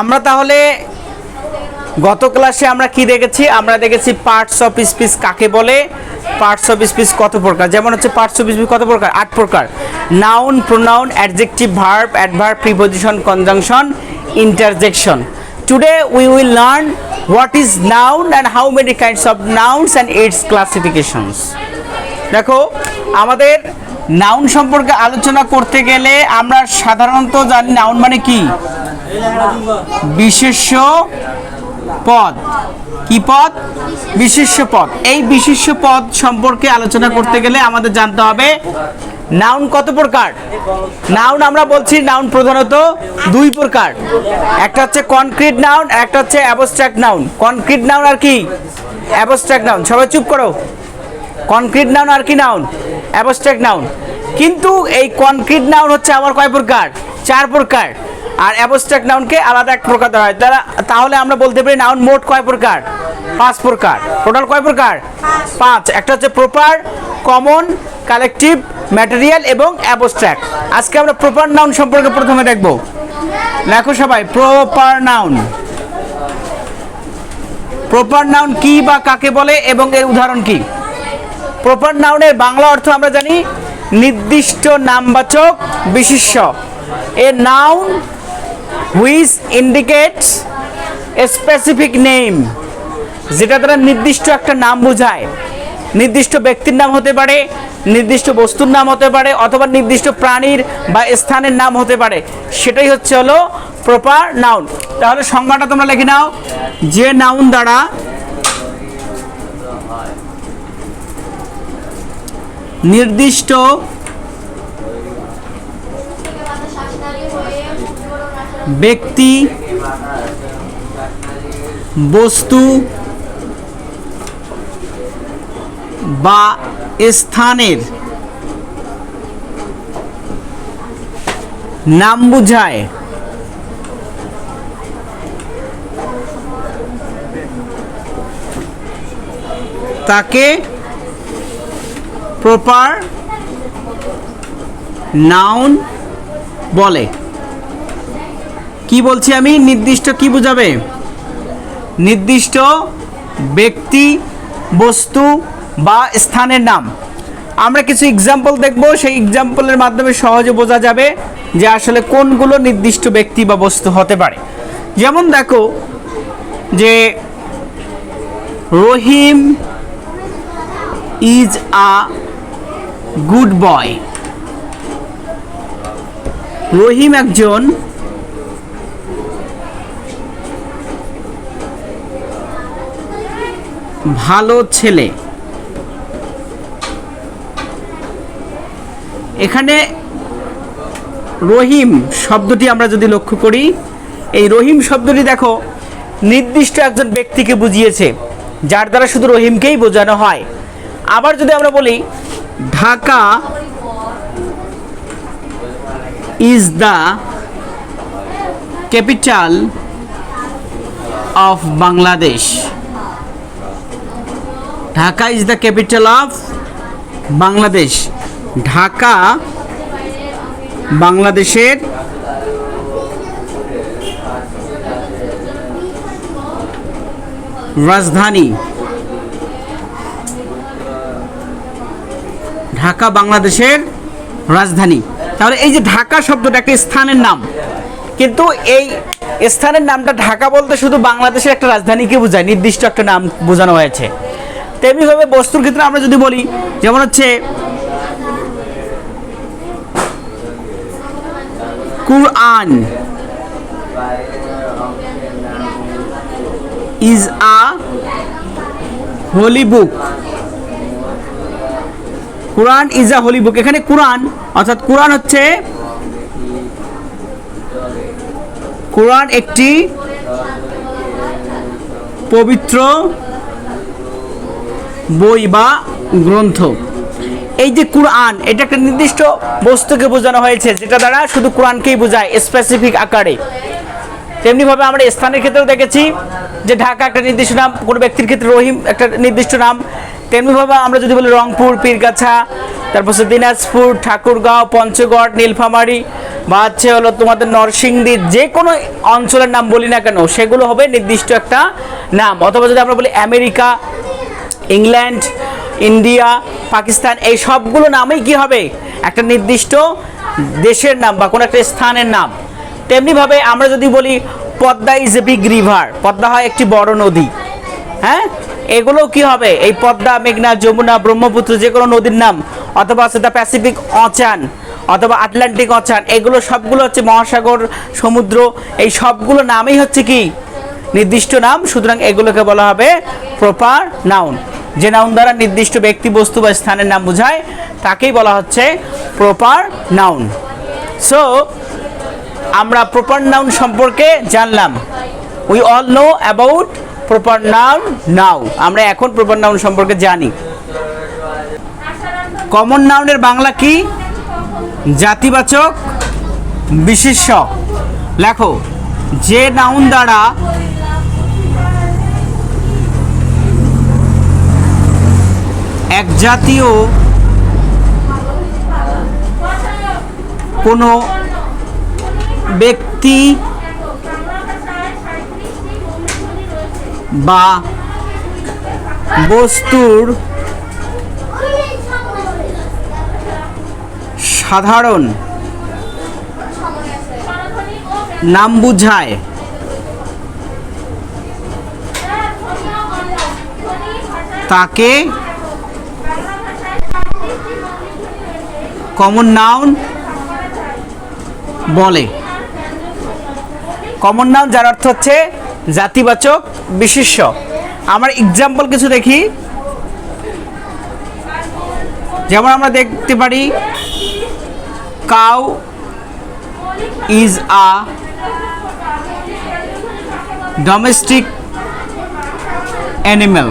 আমরা তাহলে গত ক্লাসে আমরা কি দেখেছি? আমরা দেখেছি পার্টস অফ স্পিচ কাকে বলে? পার্টস অফ স্পিচ কত প্রকার? যেমন হচ্ছে পার্টস অফ স্পিচ কত প্রকার? আট প্রকার। Noun pronoun adjective verb adverb preposition conjunction interjection today we will learn what is noun and how many kinds of nouns and its classifications দেখো, আমাদের নাউন সম্পর্কে আলোচনা করতে গেলে আমরা সাধারণত জানি নাউন মানে কি? বিশেষ্য পদ। কি পদ? বিশেষ্য পদ। এই বিশেষ্য পদ সম্পর্কে আলোচনা করতে গেলে আমাদের জানতে হবে নাউন কত প্রকার? নাউন আমরা বলছি নাউন প্রধানত দুই প্রকার। একটা হচ্ছে কনক্রিট নাউন একটা হচ্ছে অ্যাবস্ট্রাক্ট নাউন কনক্রিট নাউন আর কি? অ্যাবস্ট্রাক্ট নাউন সবাই চুপ করো। কনক্রিট নাউন আর কি নাউন অ্যাবস্ট্রাক্ট নাউন কিন্তু এই কনক্রিট নাউন হচ্ছে আমার কয় প্রকার? চার প্রকার। আর অ্যাবস্ট্রাক্ট নাউনকে আলাদা এক প্রকার দেওয়া হয়। তারা তাহলে আমরা বলতে পারি নাউন মোট কয় প্রকার? পাঁচ প্রকার। টোটাল কয় প্রকার? পাঁচ। একটা হচ্ছে প্রপার কমন কালেকটিভ ম্যাটেরিয়াল এবং অ্যাবস্ট্রাক্ট আজকে আমরা প্রপার নাউন সম্পর্কে প্রথমে দেখব। লেখো সবাই প্রপার নাউন প্রপার নাউন কি বা কাকে বলে এবং এর উদাহরণ কি? প্রপার নাউনের বাংলা অর্থ আমরা জানি নির্দিষ্ট নামবাচক বিশেষ্য a noun which indicates a specific name যেটা তারা নির্দিষ্ট একটা নাম বোঝায়। নির্দিষ্ট ব্যক্তির নাম হতে পারে, নির্দিষ্ট বস্তুর নাম হতে পারে, অথবা নির্দিষ্ট প্রাণীর বা স্থানের নাম হতে পারে। সেটাই হচ্ছে হলো প্রপার নাউন তাহলে সংজ্ঞাটা তোমরা লিখে নাও। যে নাউন দ্বারা নির্দিষ্ট ব্যক্তি বস্তু বা স্থানের নাম বুঝায়। তাকে প্রপার নাউন বলে। কি বলছি আমি? নির্দিষ্ট কি বোঝাবে? নির্দিষ্ট ব্যক্তি, বস্তু বা স্থানের নাম। আমরা কিছু এক্সাম্পল দেখব। সেই এক্সাম্পলের মাধ্যমে সহজে বোঝা যাবে যে আসলে কোনগুলো নির্দিষ্ট ব্যক্তি বা বস্তু হতে পারে। যেমন দেখো যে রহিম ইজ আ গুড বয়। রহিম একজন ভালো ছেলে। এখানে রহিম শব্দটি আমরা যদি লক্ষ্য করি, এই রহিম শব্দটি দেখো, নির্দিষ্ট একজন ব্যক্তিকে বুঝিয়েছে, যার দ্বারা শুধু রহিমকেই বোঝানো হয়। আবার যদি আমরা বলি, Dhaka is the capital of Bangladesh Dhaka is the capital of Bangladesh Dhaka বাংলাদেশের রাজধানী। ঢাকা বাংলাদেশের রাজধানী। তাহলে এই যে ঢাকা শব্দটা একটা স্থানের নাম। কিন্তু এই স্থানের নামটা ঢাকা বলতে শুধু বাংলাদেশের একটা রাজধানীকে বোঝায়। নির্দিষ্ট একটা নাম বোঝানো হয়েছে। তেমনিভাবে বস্তুর ক্ষেত্রে আমরা যদি বলি, যেমন হচ্ছে Quran is a holy book Quran is a holy book এখানে কোরআন, অর্থাৎ কোরআন হচ্ছে কোরআন একটি পবিত্র বই বা গ্রন্থ। এই যে কোরআন, এটা একটা নির্দিষ্ট বস্তুকে বোঝানো হয়েছে, যেটা দ্বারা শুধু কোরআনকেই বোঝায় স্পেসিফিক আকারে। তেমনিভাবে আমরা স্থানের ক্ষেত্রেও দেখেছি যে ঢাকা একটা নির্দিষ্ট নাম, কোনো ব্যক্তির ক্ষেত্রে রহিম একটা নির্দিষ্ট নাম। তেমনিভাবে আমরা যদি বলি রংপুর, পীরগাছা, তারপর দিনাজপুর, ঠাকুরগাঁও, পঞ্চগড়, নীলফামারী, বা হচ্ছে হলো তোমাদের নরসিংদী, যে কোনো অঞ্চলের নাম বলি না কেন, সেগুলো হবে নির্দিষ্ট একটা নাম। অথবা যদি আমরা বলি আমেরিকা ইংল্যান্ড, ইন্ডিয়া, পাকিস্তান, এই সবগুলো নামেই কি হবে? একটা নির্দিষ্ট দেশের নাম বা কোনো একটা স্থানের নাম। তেমনিভাবে আমরা যদি বলি Padma is a big river, Padma হয় একটি বড় নদী। হ্যাঁ? এগুলো কি হবে? এই পদ্মা, মেঘনা, যমুনা, ব্রহ্মপুত্র, যে কোনো নদীর নাম, অথবা দ্য প্যাসিফিক অচান অথবা আটলান্টিক অচান এগুলো সবগুলো হচ্ছে মহাসাগর, সমুদ্র, এই সবগুলো নামই হচ্ছে কি? নির্দিষ্ট নাম, সুতরাং এগুলোকে বলা হবে প্রপার নাউন। যে নাউন দ্বারা নির্দিষ্ট ব্যক্তি বস্তু বা স্থানের নাম বোঝায়, তাকেই বলা হচ্ছে প্রপার নাউন সো আমরা প্রপার নাউন সম্পর্কে জানলাম। We all know about proper noun now আমরা এখন প্রপার নাউন সম্পর্কে জানি। কমন নাউনের বাংলা কি? জাতিবাচক, বিশেষ্য। লেখো, যে নাউন দ্বারা এক জাতীয় কোনো ব্যক্তি বা বস্তুর সাধারণ নাম বুঝায়। তাকে কমন নাউন বলে। কমন নাউন যার অর্থ হচ্ছে জাতিবাচক বিশেষ্য আমার এক্সাম্পল কিছু দেখি। যেমন আমরা দেখতে পারি cow is a domestic animal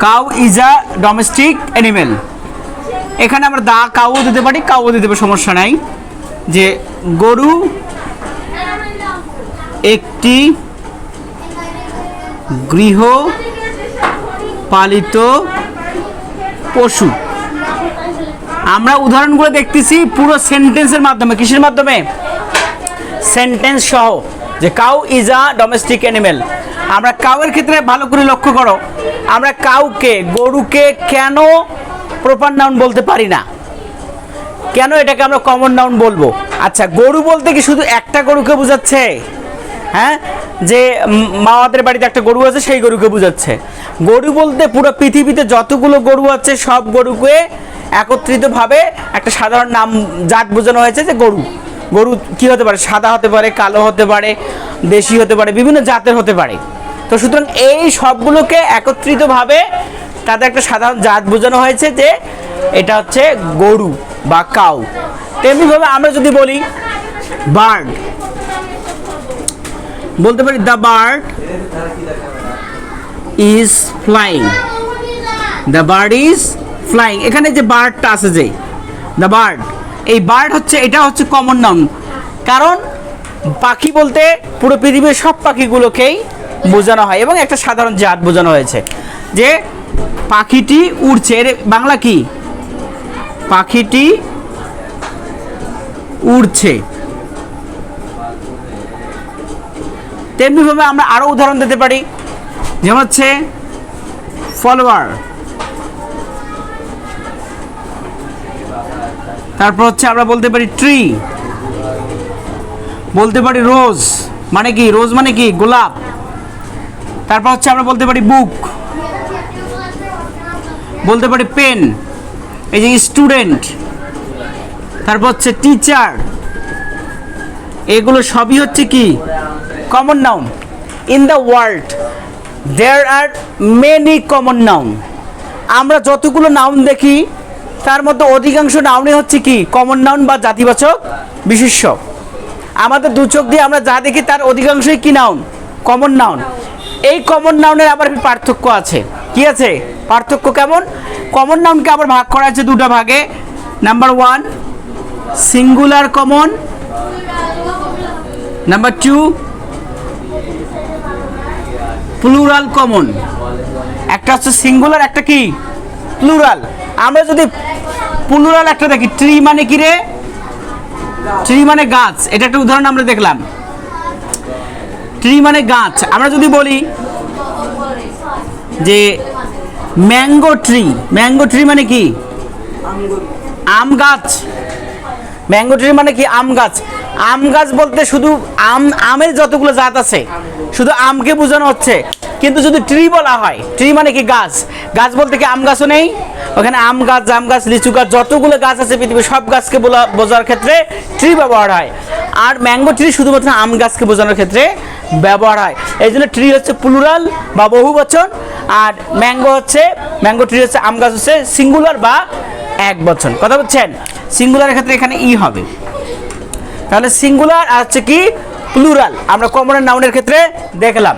cow is a domestic animal এখানে আমরা দা কাউ দিতে পারি কাউ দিতে পারি, সমস্যা নাই। যে গরু একটি গৃহ পালিত পশু। আমরা উদাহরণগুলো দেখতেছি পুরো সেন্টেন্সের মাধ্যমে। কিসের মাধ্যমে? সেন্টেন্স সহ। যে cow is a domestic animal. আমরা কাউয়ের ক্ষেত্রে ভালো করে লক্ষ্য করো। আমরা কাউকে, গরুকে কেন প্রপার নাউন বলতে পারি না? কেন এটাকে আমরা কমন নাউন বলব? আচ্ছা গরু বলতে কি শুধু একটা গরুকে বোঝাচ্ছে? হ্যাঁ? যে মামাদের বাড়িতে একটা গরু আছে, সেই গরুকে বোঝাচ্ছে। গরু বলতে পুরো পৃথিবীতে যতগুলো গরু আছে, সব গরুকে একত্রিতভাবে একটা সাধারণ নাম, জাত বোঝানো হয়েছে যে গরু। গরু কি হতে পারে? সাদা হতে পারে, কালো হতে পারে, দেশি হতে পারে, বিভিন্ন জাতের হতে পারে। তো সুতরাং এই সবগুলোকে একত্রিতভাবে তাদের একটা সাধারণ জাত বোঝানো হয়েছে যে এটা হচ্ছে গরু বা কাউ। তেমনিভাবে আমরা যদি বলি বার্ড বলতে পারি the bird is flying. The bird is flying. এখানে যে বার্ডটা আছে যে, দ্য বার্ড, এই বার্ড হচ্ছে, এটা হচ্ছে কমন নাউন। কারণ পাখি বলতে পুরো পৃথিবীর সব পাখিগুলোকেই বোঝানো হয় এবং একটা সাধারণ জাত বোঝানো হয়েছে যে পাখিটি উড়ছে। এর বাংলা কি? পাখিটি উড়ছে। তেমনিভাবে আমরা আরও উদাহরণ দিতে পারি। যেমন হচ্ছে ফলোয়ার। তারপর হচ্ছে আমরা বলতে পারি ট্রি। বলতে পারি রোজ। মানে কি? রোজ মানে কি? গোলাপ। তারপর হচ্ছে আমরা বলতে পারি বুক বলতে পারি পেন এই যে স্টুডেন্ট তারপর হচ্ছে টিচার এগুলো সবই হচ্ছে কি? Common noun in the world there are many common noun আমরা যতগুলো নাউন দেখি, তার মধ্যে অধিকাংশ নাউনই হচ্ছে কি? কমন নাউন বা জাতিবাচক বিশেষ্য। আমাদের দু চোখ দিয়ে আমরা যা দেখি, তার অধিকাংশই কি নাউন কমন নাউন এই কমন নাউনের আবার পার্থক্য আছে। কি আছে? পার্থক্য কেমন? কমন নাউনকে আবার ভাগ করা আছে দুটো ভাগে। Number one singular common number two plural common একটা হচ্ছে সিঙ্গুলার একটা কি? প্লুরাল আমরা যদি প্লুরাল একটা দেখি ট্রি মানে কি রে? ট্রি মানে গাছ। এটা একটা উদাহরণ আমরা দেখলাম। ট্রি মানে গাছ। আমরা যদি বলি যে ম্যাঙ্গো ট্রি ম্যাঙ্গো ট্রি মানে কি? আম গাছ। ম্যাঙ্গো ট্রি মানে কি? আম গাছ। আম গাছ বলতে শুধু আম, আমের যতগুলো জাত আছে, শুধু আমকে বোঝানো হচ্ছে। কিন্তু যদি ট্রি বলা হয় ট্রি মানে কি গাছ? গাছ বলতে কি আম গাছও নেই? ওখানে আম গাছ, জাম গাছ, লিচু গাছ, যতগুলো গাছ আছে পৃথিবীর সব গাছকে বলা, বোঝার ক্ষেত্রে ট্রি ব্যবহার হয়। আর ম্যাঙ্গো ট্রি শুধুমাত্র আম গাছকে বোঝানোর ক্ষেত্রে ব্যবহার হয়। এই জন্য ট্রি হচ্ছে প্লুরাল বা বহু বচন আর ম্যাঙ্গো হচ্ছে ম্যাঙ্গো ট্রি হচ্ছে আম গাছ হচ্ছে সিঙ্গুলার বা এক বচন কথা বলছেন? সিঙ্গুলারের ক্ষেত্রে এখানে ই হবে। তাহলে সিঙ্গুলার আর হচ্ছে কি প্লুরাল আমরা কমনের নাউনের ক্ষেত্রে দেখলাম।